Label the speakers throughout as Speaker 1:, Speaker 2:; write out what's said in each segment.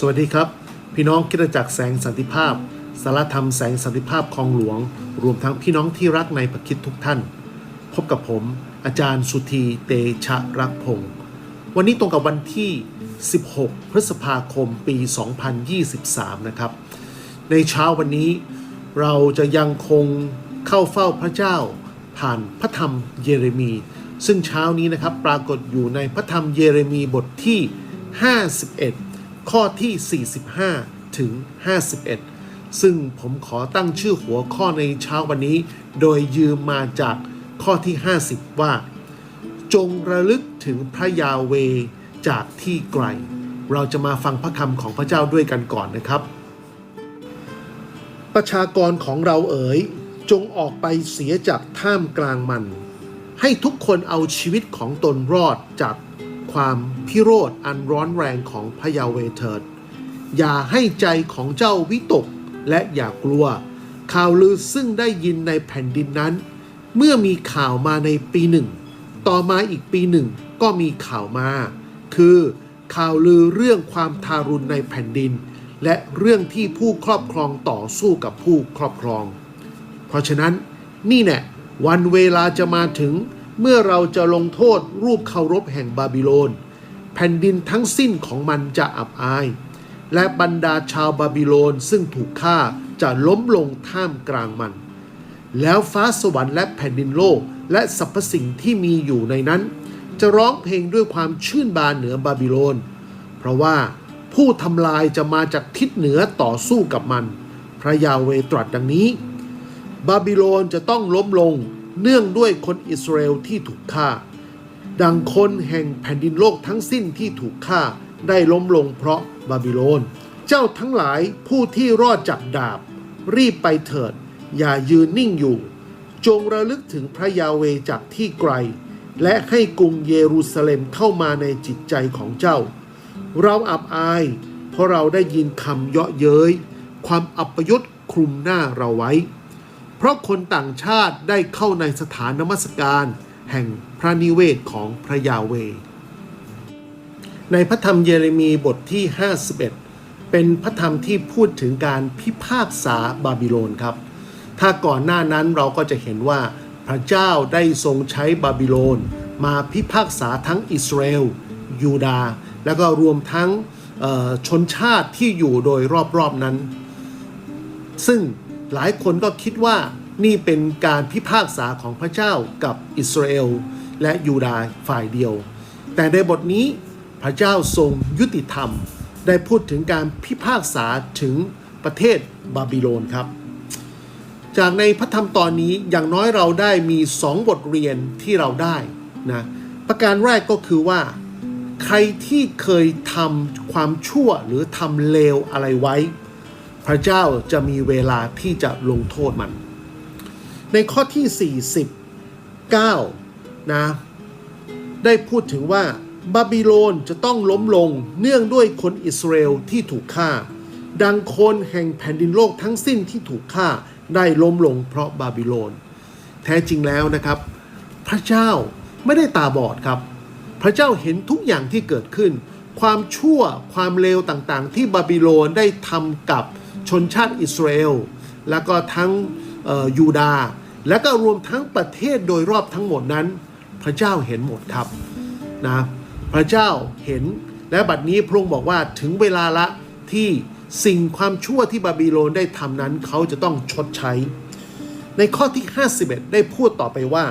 Speaker 1: สวัสดีครับ พี่น้องคิดจักรแสงสันติภาพ สารธรรมแสงสันติภาพคลองหลวง รวมทั้งพี่น้องที่รักในพระคิดทุกท่าน พบกับผม อาจารย์สุธีเตชะรักพงศ์วันนี้ตรงกับวันที่ 16 พฤษภาคมปี 2023 นะครับ ในเช้าวันนี้เราจะยังคงเข้าเฝ้าพระเจ้า ผ่านพระธรรมเยเรมี ซึ่งเช้านี้นะครับปรากฏอยู่ในพระธรรมเยเรมีบทที่ 51 ข้อที่ 45 ถึง 51 ซึ่งผมขอตั้งชื่อหัวข้อในเช้าวันนี้ โดยยืมมาจากข้อที่ 50 ว่า จงระลึกถึงพระยาเวจากที่ไกล เราจะมาฟังพระคำของพระเจ้าด้วยกันก่อนนะครับ ประชากรของเราเอ๋ยจงออกไปเสียจากท่ามกลางมัน ให้ทุกคนเอาชีวิตของตนรอดจาก ความพิโรธอันร้อนแรงของพยาเวเถิด อย่าให้ใจของเจ้าวิตกและอย่ากลัว ข่าวลือซึ่งได้ยินในแผ่นดินนั้น เมื่อมีข่าวมาในปีหนึ่ง ต่อมาอีกปีหนึ่งก็มีข่าวมา คือข่าวลือเรื่องความทารุณในแผ่นดิน และเรื่องที่ผู้ครอบครองต่อสู้กับผู้ครอบครอง เพราะฉะนั้นนี่แน่วันเวลาจะมาถึง เมื่อเราจะลงโทษรูปเคารพแห่งบาบิโลน แผ่นดินทั้งสิ้นของมันจะอับอาย และบรรดาชาวบาบิโลนซึ่งถูกฆ่าจะล้มลงท่ามกลางมัน แล้วฟ้าสวรรค์และแผ่นดินโลกและสรรพสิ่งที่มีอยู่ในนั้น จะร้องเพลงด้วยความชื่นบานเหนือบาบิโลน เพราะว่าผู้ทำลายจะมาจากทิศเหนือต่อสู้กับมัน พระยาเวตรัสดังนี้ บาบิโลนจะต้องล้มลง เนื่องด้วยคนอิสราเอลที่ถูกฆ่า ดังคนแห่งแผ่นดินโลกทั้งสิ้นที่ถูกฆ่าได้ล้มลงเพราะบาบิโลน เจ้าทั้งหลายผู้ที่รอดจากดาบ รีบไปเถิด อย่ายืนนิ่งอยู่ จงระลึกถึงพระยาเวจากที่ไกล และให้กรุงเยรูซาเล็มเข้ามาในจิตใจของเจ้า เราอับอาย เพราะเราได้ยินคำเยาะเย้ยความอัปยศคลุมหน้าเราไว้ เพราะคนต่างชาติได้เข้าในสถานนมัสการแห่งพระนิเวศของพระยาเว ในพระธรรมเยเรมีบทที่ 51 เป็นพระธรรมที่พูดถึงการพิพากษาบาบิโลนครับ ถ้าก่อนหน้านั้นเราก็จะเห็นว่าพระเจ้าได้ทรงใช้บาบิโลน มาพิพากษาทั้งอิสราเอลยูดาห์แล้วก็รวมทั้งชนชาติที่อยู่โดยรอบๆนั้น ซึ่ง หลายคนก็คิดว่านี่เป็นการพิพากษาของพระเจ้ากับอิสราเอลและยูดาห์ฝ่ายเดียว แต่ในบทนี้พระเจ้าทรงยุติธรรม ได้พูดถึงการพิพากษาถึงประเทศบาบิโลนครับ จากในพระธรรมตอนนี้อย่างน้อยเราได้มีสองบทเรียนที่เราได้นะประการแรกก็คือว่า ใครที่เคยทำความชั่วหรือทำเลวอะไรไว้ พระเจ้าจะมีเวลาที่จะลงโทษมัน ในข้อที่ 49 นะ ได้พูดถึงว่าบาบิโลนจะต้องล้มลงเนื่องด้วยคนอิสราเอลที่ถูกฆ่า ดังคนแห่งแผ่นดินโลกทั้งสิ้นที่ถูกฆ่าได้ล้มลงเพราะบาบิโลน แท้จริงแล้วนะครับ พระเจ้าไม่ได้ตาบอดครับ พระเจ้าเห็นทุกอย่างที่เกิดขึ้น ความชั่วความเลวต่างๆ ที่บาบิโลนได้ทำกับ ชนชาติอิสราเอลแล้วก็ทั้งยูดาห์และก็รวมทั้งประเทศโดยรอบทั้งหมดนั้น พระเจ้าเห็นหมดครับนะพระเจ้าเห็นและบัดนี้พระองค์บอกว่าถึงเวลาละที่สิ่งความชั่วที่บาบิโลนได้ทำนั้นเขาจะต้องชดใช้ ในข้อที่ 51 ได้พูดต่อไปว่า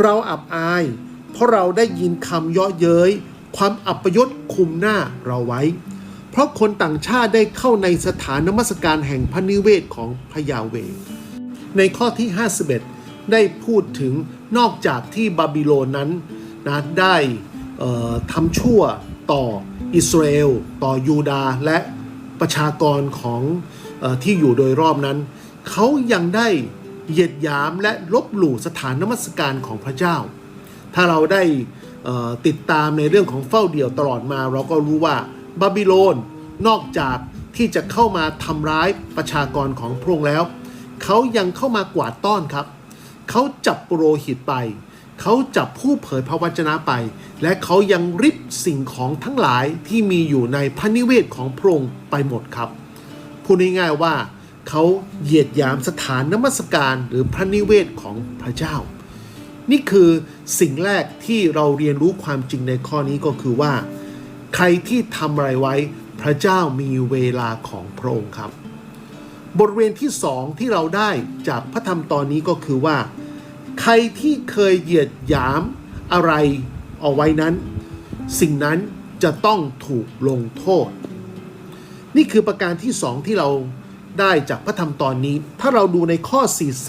Speaker 1: เราอับอาย เพราะเราได้ยินคำเยาะเย้ยความอัปยศคุมหน้าเราไว้ เพราะคนต่างชาติได้เข้าในสถานนมัสการแห่งพระนิเวศของพระยาเว ในข้อที่ 51 ได้พูดถึงนอกจากที่บาบิโลนนั้นนะได้ทำชั่วต่ออิสราเอลต่อยูดาห์และประชากรของออที่อยู่โดยรอบนั้น เขายังได้เหยียดหยามและลบหลู่สถานนมัสการของพระเจ้า ถ้าเราได้ติดตามในเรื่องของเฝ้าเดี่ยวตลอดมา เราก็รู้ว่า บาบิโลน นอกจากที่จะเข้ามาทำร้ายประชากรของพระองค์แล้ว เขายังเข้ามากวาดต้อนครับ เขาจับปุโรหิตไป เขาจับผู้เผยพระวจนะไป และเขายังริบสิ่งของทั้งหลายที่มีอยู่ในพระนิเวศของพระองค์ไปหมดครับ พูดง่ายๆว่าเขาเหยียดยามสถานนมัสการหรือพระนิเวศของพระเจ้า นี่คือสิ่งแรกที่เราเรียนรู้ความจริงในข้อนี้ก็คือว่า ใครที่ทำอะไรไว้พระเจ้ามีเวลาของพระองค์ครับ บทเรียนที่สองที่เราได้จากพระธรรมตอนนี้ก็คือว่า ใครที่เคยเหยียดหยามอะไรเอาไว้นั้น สิ่งนั้นจะต้องถูกลงโทษ นี่คือประการที่สองที่เราได้จากพระธรรมตอนนี้ ถ้าเราดูในข้อ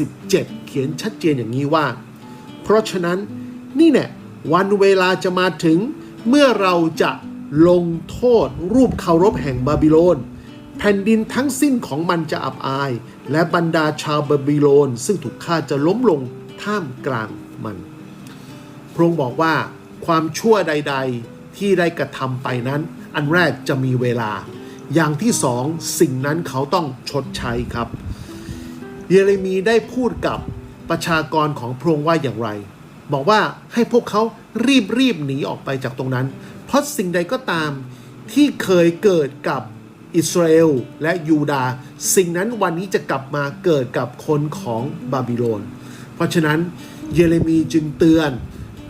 Speaker 1: 47 เขียนชัดเจนอย่างนี้ว่า เพราะฉะนั้นนี่เนี่ยวันเวลาจะมาถึงเมื่อเราจะ ลงโทษรูปเคารพแห่งบาบิโลน แผ่นดินทั้งสิ้นของมันจะอับอาย และบรรดาชาวบาบิโลน ซึ่งถูกฆ่าจะล้มลงท่ามกลางมันพระองค์บอกว่าความชั่วใด ๆที่ได้กระทำไปนั้น อันแรกจะมีเวลา อย่างที่สองสิ่งนั้นเขาต้องชดใช้ครับเยเรมีได้พูดกับประชากรของพระองค์ว่าอย่างไร บอกว่าให้พวกเขารีบรีบหนีออกไปจากตรงนั้น เพราะสิ่งใดก็ตามที่เคยเกิดกับอิสราเอลและยูดาห์สิ่งนั้นวันนี้จะกลับมาเกิดกับคนของบาบิโลน เพราะฉะนั้นเยเรมีจึงเตือน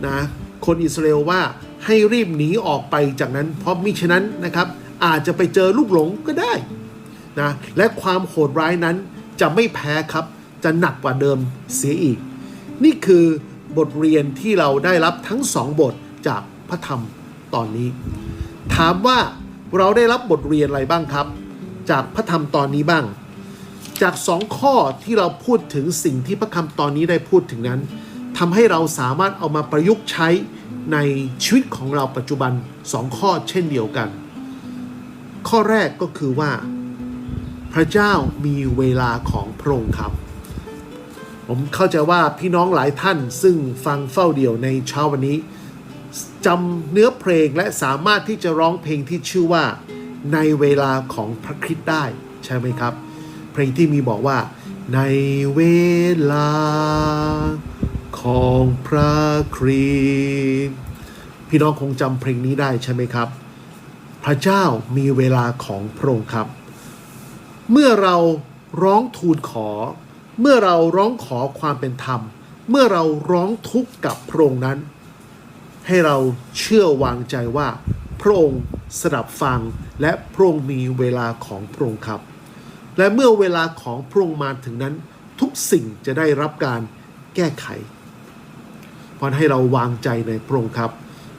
Speaker 1: นะคนอิสราเอลว่าให้รีบหนีออกไปจากนั้น เพราะมิฉะนั้นนะครับอาจจะไปเจอลูกหลงก็ได้นะและความโหดร้ายนั้นจะไม่แพ้ครับจะหนักกว่าเดิมเสียอีก นี่คือบทเรียนที่เราได้รับทั้งสองบทจากพระธรรม ตอนนี้ ถามว่าเราได้รับบทเรียนอะไรบ้างครับ จากพระธรรมตอนนี้บ้าง จากสองข้อที่เราพูดถึงสิ่งที่พระคำตอนนี้ได้พูดถึงนั้นทำให้เราสามารถเอามาประยุกต์ใช้ในชีวิตของเราปัจจุบันสองข้อเช่นเดียวกัน ข้อแรกก็คือว่า พระเจ้ามีเวลาของพระองค์ครับ ผมเข้าใจว่าพี่น้องหลายท่านซึ่งฟังเฝ้าเดี่ยวในเช้าวันนี้ จำเนื้อเพลงและสามารถที่จะร้องเพลงที่ชื่อว่า ในเวลาของพระคริสต์ได้ ใช่ไหมครับ เพลงที่มีบอกว่า ในเวลาของพระคริสต์พี่น้องคงจำเพลงนี้ได้ใช่ไหมครับ พระเจ้ามีเวลาของพระองค์ครับ เมื่อเราร้องทูลขอ เมื่อเราร้องขอความเป็นธรรม เมื่อเราร้องทุกข์กับพระองค์นั้น ให้เราเชื่อวางใจว่า พระองค์สดับฟังและพระองค์มีเวลาของพระองค์ครับ และเมื่อเวลาของพระองค์มาถึงนั้น ทุกสิ่งจะได้รับการแก้ไขเพราะให้เราวางใจในพระองค์ครับ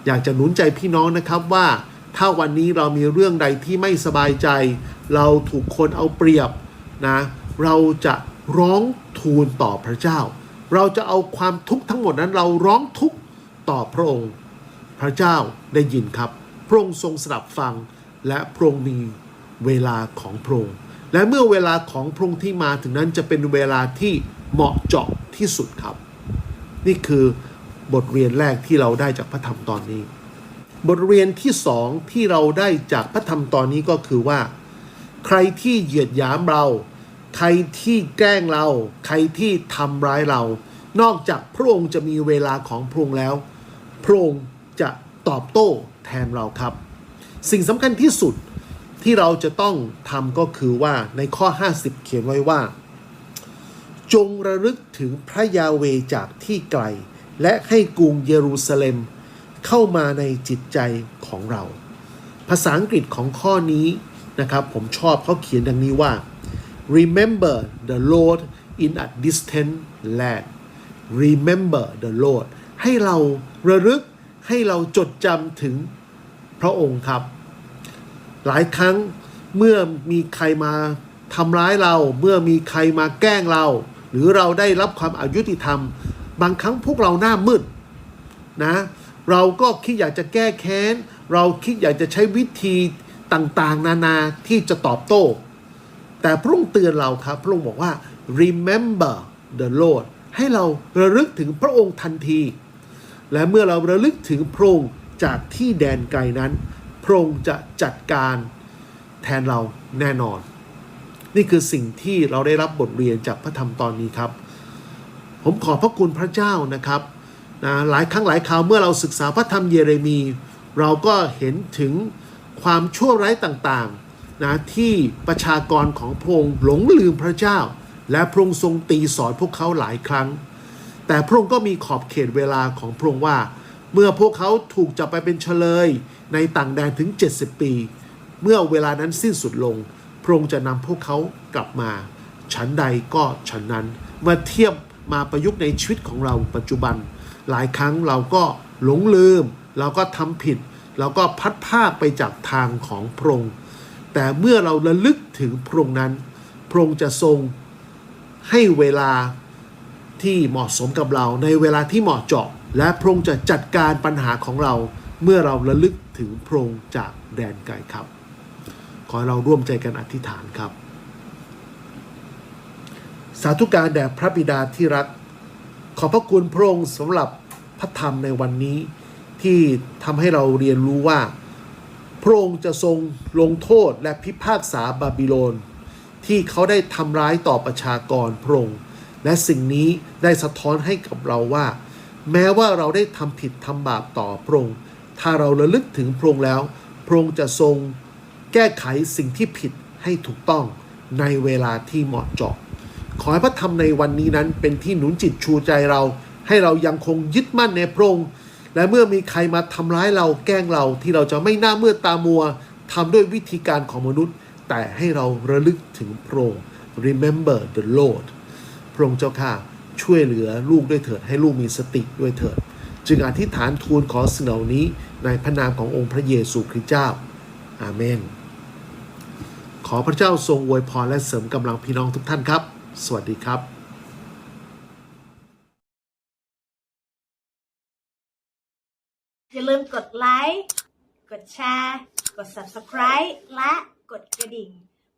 Speaker 1: อยากจะหนุนใจพี่น้องนะครับว่า ถ้าวันนี้เรามีเรื่องใดที่ไม่สบายใจ เราถูกคนเอาเปรียบนะเราจะร้องทูลต่อพระเจ้า เราจะเอาความทุกข์ทั้งหมดนั้นเราร้องทุกข์ ต่อพระองค์ พระเจ้าได้ยินครับ พระองค์ทรงสดับฟัง และพระองค์มีเวลาของพระองค์ และเมื่อเวลาของพระองค์ที่มาถึงนั้นจะเป็นเวลาที่เหมาะเจาะที่สุดครับ นี่คือบทเรียนแรกที่เราได้จากพระธรรมตอนนี้ บทเรียนที่สองที่เราได้จากพระธรรมตอนนี้ก็คือว่า ใครที่เหยียดหยามเรา ใครที่แกล้งเรา ใครที่ทำร้ายเรา นอกจากพระองค์จะมีเวลาของพระองค์แล้ว พระองค์จะตอบโต้แทนเราครับ สิ่งสำคัญที่สุดที่เราจะต้องทำก็คือว่าในข้อ 50 เขียนไว้ว่า จงระลึกถึงพระยาเวจากที่ไกล และให้กรุงเยรูซาเล็มเข้ามาในจิตใจของเรา ภาษาอังกฤษของข้อนี้นะครับ ผมชอบเขาเขียนดังนี้ว่า remember the Lord in a distant land remember the Lord ให้เราระลึกให้เราจดจำถึงพระองค์ครับ หลายครั้งเมื่อมีใครมาทำร้ายเรา เมื่อมีใครมาแกล้งเรา หรือเราได้รับความอายุติธรรม บางครั้งพวกเราหน้ามืดนะเราก็คิดอยากจะแก้แค้น เราคิดอยากจะใช้วิธีต่างๆ นานาที่จะตอบโต้ แต่พระองค์เตือนเราครับ พระองค์บอกว่า remember the Lord ให้เราระลึกถึงพระองค์ทันที และเมื่อเราระลึกถึงพระองค์จากที่แดนไกลนั้น พระองค์จะจัดการแทนเราแน่นอน นี่คือสิ่งที่เราได้รับบทเรียนจากพระธรรมตอนนี้ครับ ผมขอพระคุณพระเจ้านะครับนะหลายครั้งหลายคราวเมื่อเราศึกษาพระธรรมเยเรมี เราก็เห็นถึงความชั่วร้ายต่างๆนะที่ประชากรของพระองค์หลงลืมพระเจ้า และพระองค์ทรงตีสอนพวกเขาหลายครั้ง แต่พระองค์ก็มีขอบเขตเวลาของพระองค์ว่า เมื่อพวกเขาถูกจับไปเป็นเฉลย ในต่างแดนถึง 70 ปี เมื่อเวลานั้นสิ้นสุดลง พระองค์จะนำพวกเขากลับมา ฉันใดก็ฉันนั้น เมื่อเทียบมาประยุกต์ในชีวิตของเราปัจจุบัน หลายครั้งเราก็หลงลืม เราก็ทำผิด เราก็พัดภาคไปจากทางของพระองค์แต่เมื่อเราระลึกถึงพระองค์นั้น พระองค์จะทรงให้เวลา ที่เหมาะสมกับเราในเวลาที่เหมาะเจาะ และพระองค์จะจัดการปัญหาของเราเมื่อเราระลึกถึงพระองค์จากแดนไกลครับ ขอให้เราร่วมใจกันอธิษฐานครับ สาธุการแด่พระบิดาที่รัก ขอพระคุณพระองค์สำหรับพระธรรมในวันนี้ ที่ทำให้เราเรียนรู้ว่า พระองค์จะทรงลงโทษและพิพากษาบาบิโลน ที่เขาได้ทำร้ายต่อประชากรพระองค์ และสิ่งนี้ได้สะท้อนให้กับเราว่า แม้ว่าเราได้ทำผิดทำบาปต่อพระองค์ถ้าเราระลึกถึงพระองค์แล้ว พระองค์จะทรงแก้ไขสิ่งที่ผิดให้ถูกต้องในเวลาที่เหมาะเจาะ ขอให้พระธรรมในวันนี้นั้นเป็นที่หนุนจิตชูใจเรา ให้เรายังคงยึดมั่นในพระองค์และเมื่อมีใครมาทำร้ายเราแกล้งเราที่เราจะไม่หน้าเมื่อตามัวทำด้วยวิธีการของมนุษย์ แต่ให้เราระลึกถึงพระองค์ remember the Lord ระองค์เจ้าข้าช่วยเหลือลูกด้วยเถิดให้ลูกมีสติด้วยเถิด จึงอธิษฐานทูลขอสิ่งเหล่านี้ในพระนามขององค์พระเยซูคริสต์เจ้า อาเมน ขอพระเจ้าทรงอวยพรและเสริมกำลังพี่น้องทุกท่านครับ สวัสดีครับ
Speaker 2: อย่าลืมกดไลค์ กดแชร์ กด subscribe และกดกระดิ่ง